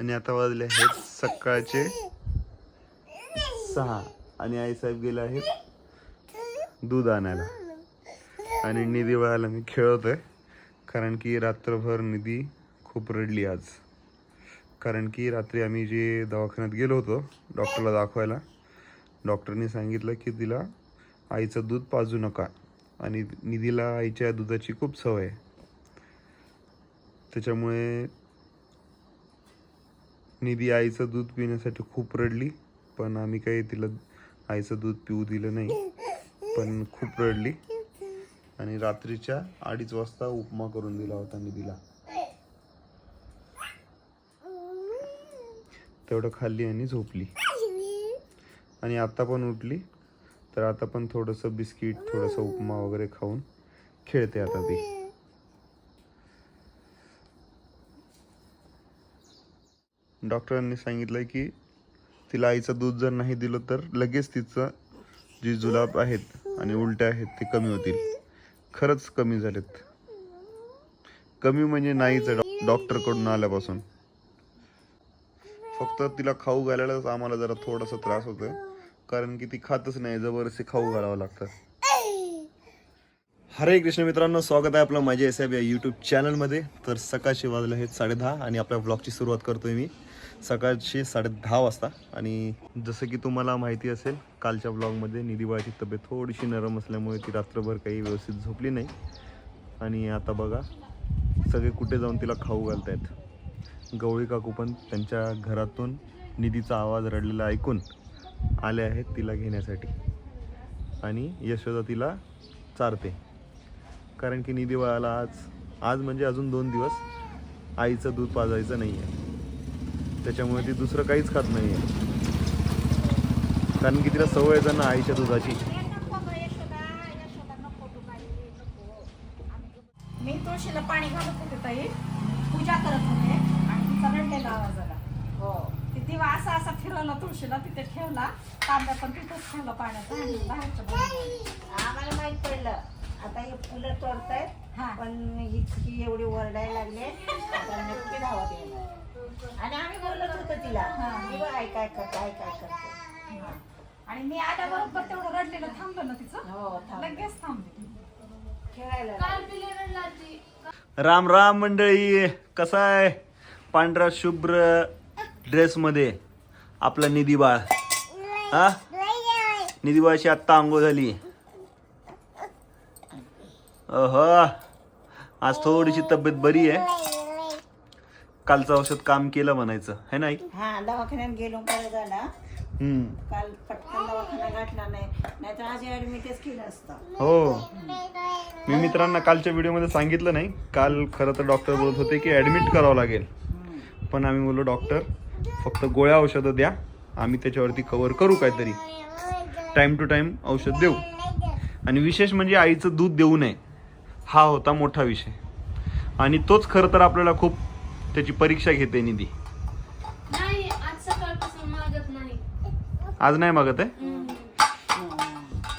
आणि आता वाजले आहेत सकाळचे सहा. आणि आईसाहेब गेले आहेत दूध आणायला. आणि निधी वळायला मी खेळवतोय कारण की रात्रभर निधी खूप रडली आज. कारण की रात्री आम्ही जे दवाखान्यात गेलो होतो डॉक्टरला दाखवायला डॉक्टरनी सांगितलं की तिला आईचं दूध पाजू नका. आणि निधीला आईच्या दुधाची खूप सवय आहे. त्याच्यामुळे निधी आईचं दूध पिण्यासाठी खूप रडली पण आम्ही काही तिला आईचं दूध पिऊ दिलं नाही पण खूप रडली. आणि रात्रीच्या अडीच वाजता उपमा करून दिला होता निधीला तेवढं खाल्ली आणि झोपली. आणि आता पण उठली तर आता पण थोडंसं बिस्किट थोडंसं उपमा वगैरे खाऊन खेळते आता ती. डॉक्टरांनी सांगितलं की तिला आईचं दूध जर नाही दिलं तर लगेच तिचं जी जुलाब आहेत आणि उलट्या आहेत ते कमी होतील. खरंच कमी झालेत. कमी म्हणजे नाहीच डॉक्टरकडून आल्यापासून. फक्त तिला खाऊ घालायलाच आम्हाला जरा थोडासा त्रास होतोय. कारण की ती खातच नाही जबरदस्ती खाऊ घालावं लागतं. हरे कृष्ण मित्रांनो स्वागत आहे आपलं माझ्या एस या यूट्यूब चॅनलमध्ये तर सकाळचे वाजले आहेत साडेदहा आणि आपल्या ब्लॉगची सुरुवात करतोय मी. सकाळचे साडेदहा वाजता. आणि जसं की तुम्हाला माहिती असेल कालच्या ब्लॉगमध्ये निधीबाळाची तब्येत थोडीशी नरम असल्यामुळे ती रात्रभर काही व्यवस्थित झोपली नाही. आणि आता बघा सगळे कुठे जाऊन तिला खाऊ घालतायत. गवळी काकू पण त्यांच्या घरातून निधीचा आवाज रडलेला ऐकून आले आहेत तिला घेण्यासाठी. आणि यशोदा तिला चारते. कारण की निधी बाळाला आज आज म्हणजे अजून दोन दिवस आईचं दूध पाजायचं नाही आहे त्याच्यामुळे ती दुसरं काहीच खात नाही आहे कारण की तिला सवय आहे ना आईच्या दुधाची. मी तुळशीला पाणी घालत होते ताई. पूजा करत होते. आणि तिचा रडलेला आवाज आला. हो. ती दिवा असा असा फिरवला तुळशीला तिथे ठेवला. तांब्या पण तिथंच ठेवला पाण्याचा आणि. आम्हाला माहीत पडलं. आता हे फुलं तोडतायत हा. पण इतकी एवढी ओरडायला लागले. नक्की धावत येणार. आणि आम्ही बोलत होतो तिला हा. की बघ काय करते आई काय करते. हा. आणि मी आल्याबरोबर तेवढं रडलेलं थांबलं ना तिचं. हो थांब लगेच थांबली. खेळायला लागली. राम राम मंडळी कसा आहे? पांढरा शुभ्र ड्रेस मध्ये आपला निधी बाळ. हा? निधी बाळाची आत्ता आंघोळ झाली. अह. आज थोडीशी तब्येत बरी आहे. कालचं औषध काम केलं म्हणायचं है ना आई? हा दवाखान्यात गेलो बरं झाला? हम्म. काल पटकन दवाखाना गाठला नाही नाहीतर आज ऍडमिटच केलं असतं. हो. मी मित्रांना कालच्या व्हिडिओमध्ये सांगितलं नाही काल खरं तर डॉक्टर बोलत होते की ॲडमिट करावं लागेल. पण आम्ही बोललो डॉक्टर फक्त गोळ्या औषधं द्या आम्ही त्याच्यावरती कव्हर करू काहीतरी. टाइम टू टाइम औषध देऊ. आणि विशेष म्हणजे आईचं दूध देऊ नये हा होता मोठा विषय. आणि तोच खरं तर आपल्याला खूप त्याची परीक्षा घेते निधी. नाही आज सकाळपासून मागत नाही. आज नाही मागत आहे? हम्म.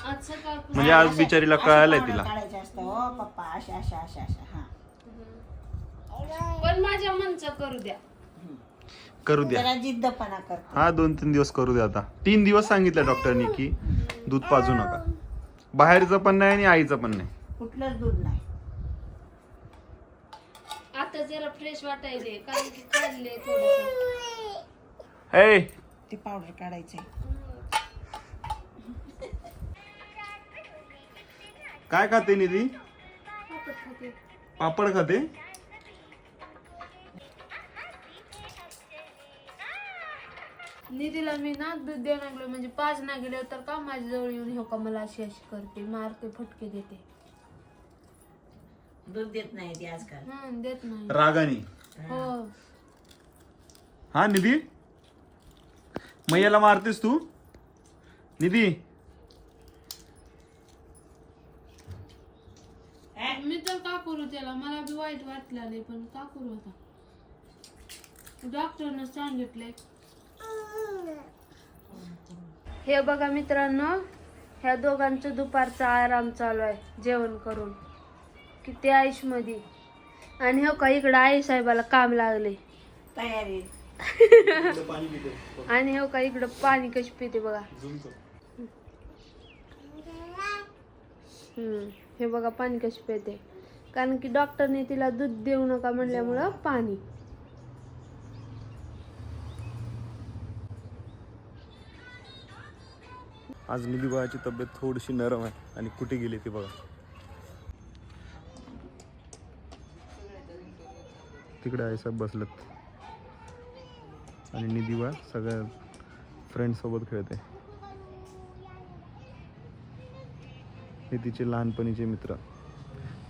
आज सकाळपासून म्हणजे आज बिचारीला कळालंय पावडर तिला. काढायचं असतं. हो पप्पा अशा अशा अशा अशा. हा. पण माझ्या मनचं करू द्या. करू द्या. जरा जिद्दपणा करतो. हा दोन तीन दिवस करू द्या आता. तीन दिवस सांगितलं डॉक्टरनी की दूध पाजू नका. बाहेरचं पण नाही आणि आईचं पण नाही. कुठलंच दूध नाही. आता जरा फ्रेश वाटायले कारण की काढले थोडस. हे ते पावडर काढायचे काय खाते निधी? पापड खाते. निधीला मी ना दूध देऊ लागलो म्हणजे पाच ना गेले तर का माझ्या जवळ येऊन हो का मला अशी अशी करते? मारते फटके देते. दूध देत नाही ती आजकाल. हं, देत नाही. रागानी. हो. हा निधी? मैयाला मारतेस तू? निधी? मी तर का करू त्याला मला बी वाईट वाटलं नाही पण का करू आता डॉक्टरनं सांगितलंय. हे बघा मित्रांनो ह्या दोघांचं दुपारचा आराम चालू आहे जेवण करून. किती आयुषमध्ये आणि हो का इकडं आई साहेबाला काम लागले तयारी. आणि हो का इकडं पाणी कशी पिते बघा. हम्म, हे बघा पाणी कशी पिते. कारण की डॉक्टरने तिला दूध देऊ नका म्हणल्यामुळं पाणी. आज बाळाची तब्येत थोडीशी नरम आहे आणि कुठे गेली ती बघा. तिकडे आहे साहेब बसलेत. आणि निधी सगळ्या फ्रेंडसोबत खेळते. हे तिचे लहानपणीचे मित्र.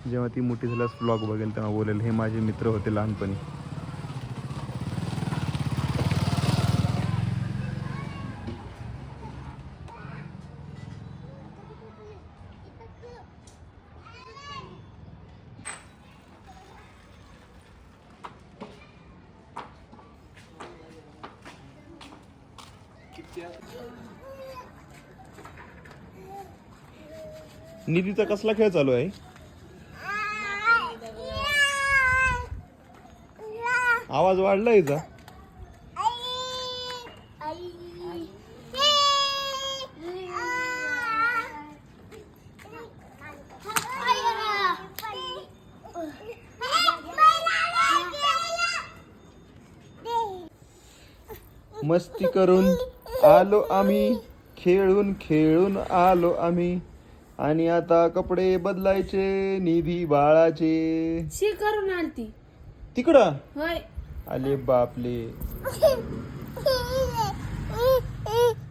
जेव्हा ती मोठी झाल्यास ब्लॉग बघेल तेव्हा बोलेल हे माझे मित्र होते लहानपणी. निधीचा कसला खेळ चालू आहे? आवाज वाढला हिचा मस्ती करून आलो आम्ही खेळून खेळून आलो आम्ही. आणि आता कपडे बदलायचे निधी बाळाचे. शी करून आलती तिकडं? होय. आले बापले.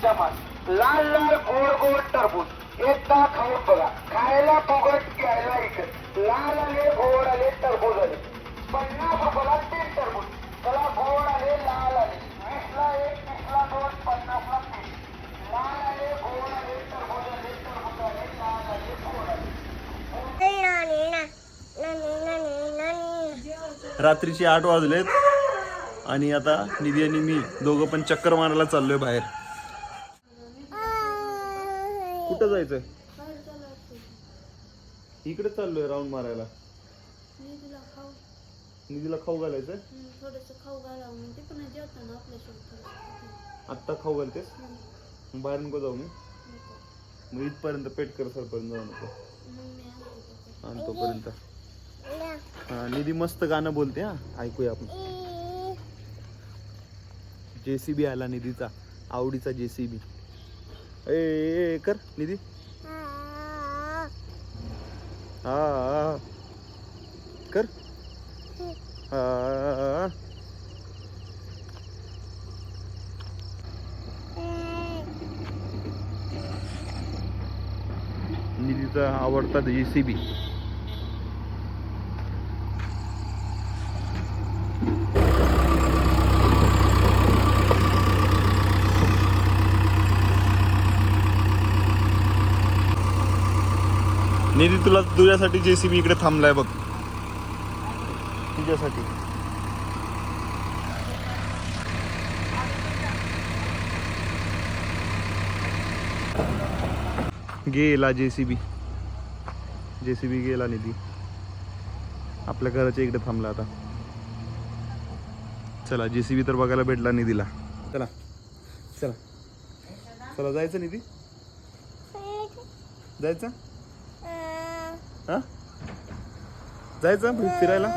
स्वस्ताची लाल लाल गोड गोड टरबूज. एकदा खाऊन बघा. खायला फुगट घ्यायला इकत लाल आले गोड आले टरबूज आले. पन्नास रुपयाला तीन टरबूज. त्याला गोड आले लाल आले. वीसला एक वीसला दोन पन्नासला तीन. लाल आले गोड आले टरबूज आले टरबूज आले लाल आले गोड आले. रात्रीचे आठ वाजलेत आणि आता निधी आणि मी दोघं पण चक्कर मारायला चाललोय बाहेर. कुठं जायचंय? इकडे चाललोय राऊंड मारायला. निधीला खाऊ. घालायचंय? थोडस खाऊ घालावं मग ते पण जेवताना आपल्यासोबत आत्ता खाऊ घालतेस? मग बाहेर नको जाऊ मी. मग इथपर्यंत पेट कर सरपर्यंत जाऊ नको. आणि तोपर्यंत. हा, निधी मस्त गाणं बोलते हा. ऐकूया आपण. जेसीबी आला निधीचा. आवडीचा जेसीबी. ए, ए ए, कर निधी. हा कर. हा. निधीचा आवडता जी सी बी निधी तुला तुझ्यासाठी जेसीबी इकडे थांबलाय बघ. तुझ्यासाठी. गेला जेसीबी. जेसीबी गेला निधी. आपल्या घराच्या इकडे थांबला आता. चला जेसीबी तर बघायला भेटला निधीला. चला चला. चला जायचं निधी? जायचं? हा? जायचं फिरायला?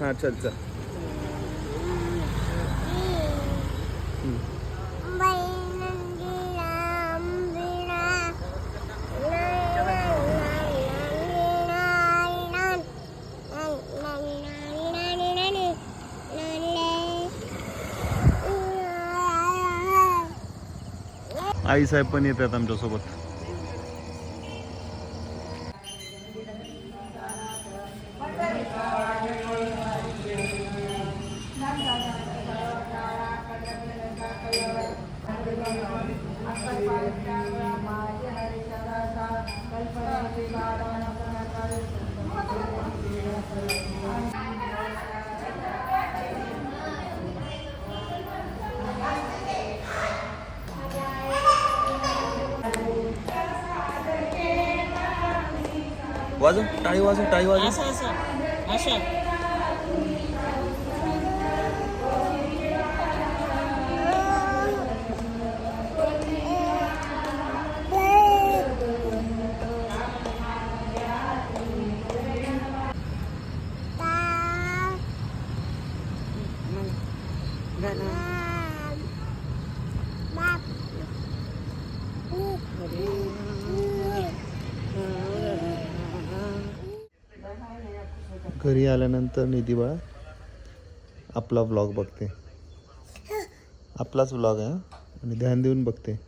हा चल चल. आई साहेब पण येतात आमच्यासोबत. વાજો ટાળી વાજો ટાળી વાજો આશા આશા આશા Ganon. Map. Map. घरी आल्यानंतर निधी बाळा आपला व्लॉग बघते. आपलाच व्लॉग आहे आणि ध्यान देऊन बघते.